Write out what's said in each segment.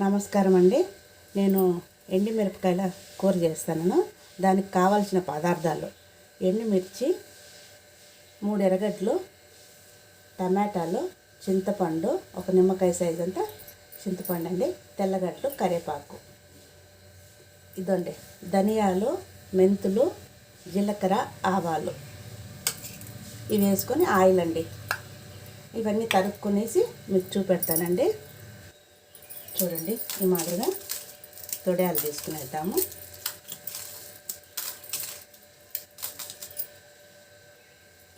నమస్కారం అండి నేను ఎండి మిరపకాయల కూర చేస్తాను. దానికి కావాల్సిన పదార్థాలు ఎండుమిర్చి మూడు ఎర్రగడ్డలు టమాటాలు చింతపండు ఒక నిమ్మకాయ సైజ్ అంతా చింతపండు అండి తెల్లగడ్డలు కరివేపాకు. ఇదండి. ధనియాలు మెంతులు జీలకర్ర ఆవాలు. ఇవి వేసుకొని ఆయిల్ అండి. ఇవన్నీ తరుక్కునేసి మీకు చూపెడతానండి. చూడండి ఈ మాదిరిగా తొడియాలు తీసుకునేద్దాము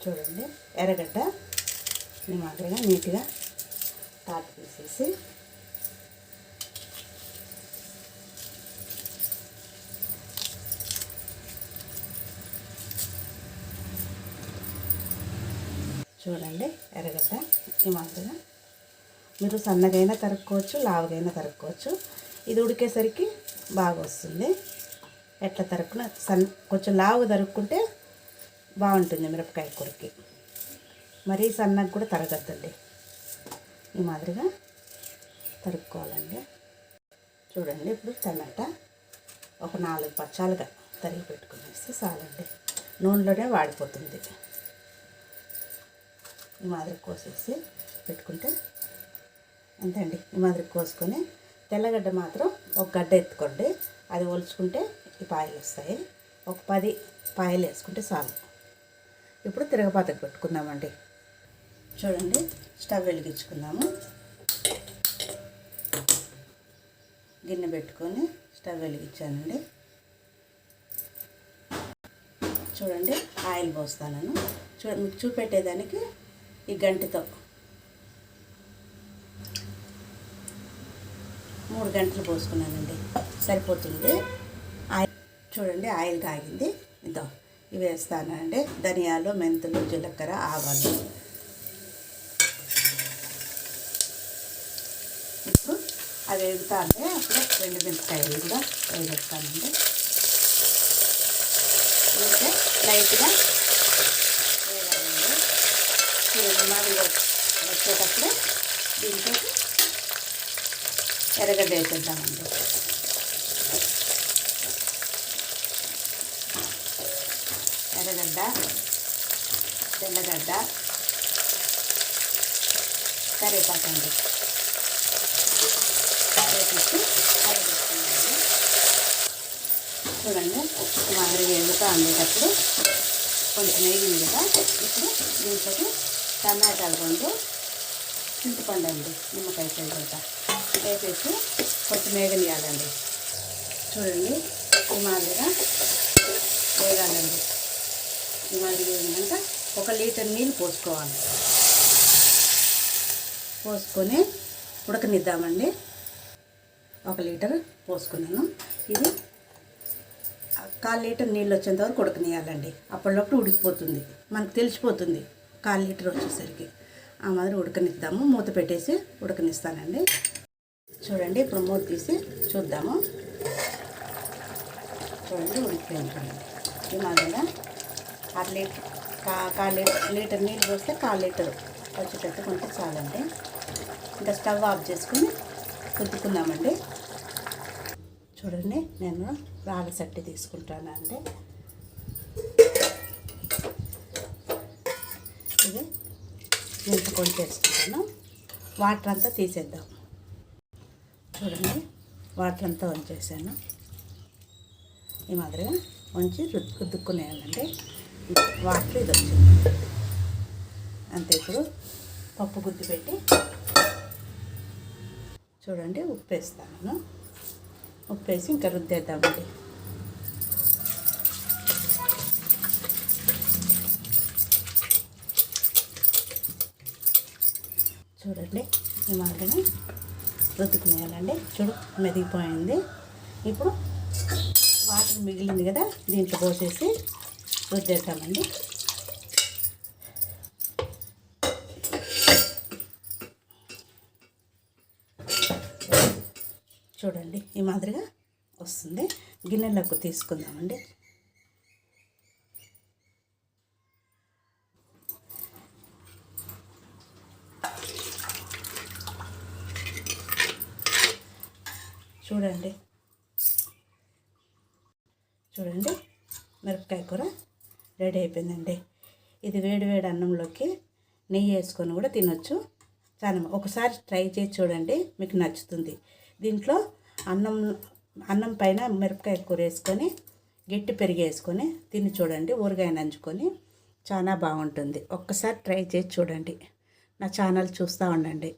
చూడండి ఎర్రగడ్డ ఈ మాదిరిగా నీట్గా తాటి తీసేసి చూడండి ఎర్రగడ్డ ఈ మాదిరిగా మీరు సన్నగైనా తరుక్కోవచ్చు లావుగైనా తరుక్కోవచ్చు. ఇది ఉడికేసరికి బాగా వస్తుంది. ఎట్లా తరుక్కున సన్ కొంచెం లావు తరుక్కుంటే బాగుంటుంది మిరపకాయ కూరకి. మరీ సన్నగా కూడా తరగద్దండి. ఈ మాదిరిగా తరుక్కోవాలండి. చూడండి ఇప్పుడు టమాటా ఒక నాలుగు పచ్చాలుగా తరిగి పెట్టుకునేస్తే చాలండి నూనెలోనే వాడిపోతుంది. ఈ మాదిరి కోసేసి పెట్టుకుంటే అంతే అండి ఈ మాదిరి కోసుకొని తెల్లగడ్డ మాత్రం ఒక గడ్డ ఎత్తుకోండి. అది ఒలుచుకుంటే ఈ పాయలు వస్తాయి. ఒక పది పాయలు వేసుకుంటే చాలు. ఇప్పుడు తిరగపాతకు పెట్టుకుందామండి. చూడండి స్టవ్ వెలిగించుకుందాము. గిన్నె పెట్టుకొని స్టవ్ వెలిగించానండి. చూడండి ఆయిల్ పోస్తాను చూ చూపెట్టేదానికి ఈ గంటతో మూడు గంటలు పోసుకున్నానండి. సరిపోతుంది. ఆయిల్ చూడండి ఆయిల్ కాగింది. ఇదో ఇవి వేస్తానండి. ధనియాలు మెంతులు జీలకర్ర ఆవాలు. ఇప్పుడు అవి వేగుతా అంటే అప్పుడు రెండు మిరపకాయలు కూడా వేగేస్తానండి. వేస్తే లైట్గా వేగాలండి. మాది వచ్చేటప్పుడు దీంట్లో ఎర్రగడ్డ వేసేద్దామండి ఎర్రగడ్డ తెల్లగడ్డ కరివేపాకు అండి వేసేసి అరగేసుకున్నామండి చూడండి మాదిరిగా వేగుతా ఉండేటప్పుడు కొంచెం వేగింది కదా ఇప్పుడు దీంట్లోకి టమాటాలు రెండు చింతపండు అండి నిమ్మకాయ సైజంతా వేసేసి కొంచెం వేగనియాలండి చూడండి ఈ మాదిరిగా వేగాలండి ఈ మాదిరి వేగినాక ఒక లీటర్ నీళ్ళు పోసుకోవాలి. పోసుకొని ఉడకనిద్దామండి. ఒక లీటర్ పోసుకున్నాను. ఇది కాల్ లీటర్ నీళ్ళు వచ్చేంత వరకు ఉడకనియాలండి. అప్పటిలోపు ఉడికిపోతుంది. మనకు తెలిసిపోతుంది కాల్ లీటర్ వచ్చేసరికి. ఆ మాదిరి ఉడకనిద్దాము. మూత పెట్టేసి ఉడకనిస్తానండి. చూడండి ఇప్పుడు మూత తీసి చూద్దాము. చూడండి ఉడికిపోయింది ఈ మాదిరిగా అర లీటర్ కా లీటర్ లీటర్ నీళ్ళు పోస్తే కాల్ లీటర్ వచ్చేటట్టు కొంటే చాలండి. ఇంకా స్టవ్ ఆఫ్ చేసుకుని కుద్దుకుందామండి చూడండి నేను రాళ్ళ సట్టి తీసుకుంటానండి. ఇంత చేసుకుంటాను. వాటర్ అంతా తీసేద్దాం. చూడండి వాటర్ అంతా వంచేసాను ఈ మాదిరిగా వంచి రుద్దు రుద్దుకునేయాలండి వాటర్ ఇది వచ్చింది. అంతే ఇప్పుడు పప్పు గుద్ది పెట్టి చూడండి ఉప్పు వేస్తాను ఉప్పు వేసి ఇంకా రుద్దేద్దామండి. చూడండి ఈ మాదిరిగా రుద్దుకునేయాలండి. చూడు మెదిగిపోయింది. ఇప్పుడు వాటర్ మిగిలింది కదా దీంట్లో పోసేసి రుద్దేద్దామండి. చూడండి ఈ మాదిరిగా వస్తుంది. గిన్నెలకు తీసుకుందామండి. చూడండి. చూడండి. మిరపకాయ కూర రెడీ అయిపోయిందండి. ఇది వేడి వేడి అన్నంలోకి నెయ్యి వేసుకొని కూడా తినొచ్చు. చాలా ఒకసారి ట్రై చేసి చూడండి మీకు నచ్చుతుంది. దీంట్లో అన్నం అన్నం పైన మిరపకాయ కూర వేసుకొని గట్టి పెరిగి వేసుకొని తిని చూడండి. ఊరగాయ నంచుకొని చాలా బాగుంటుంది. ఒక్కసారి ట్రై చేసి చూడండి. నా ఛానల్ చూస్తూ ఉండండి.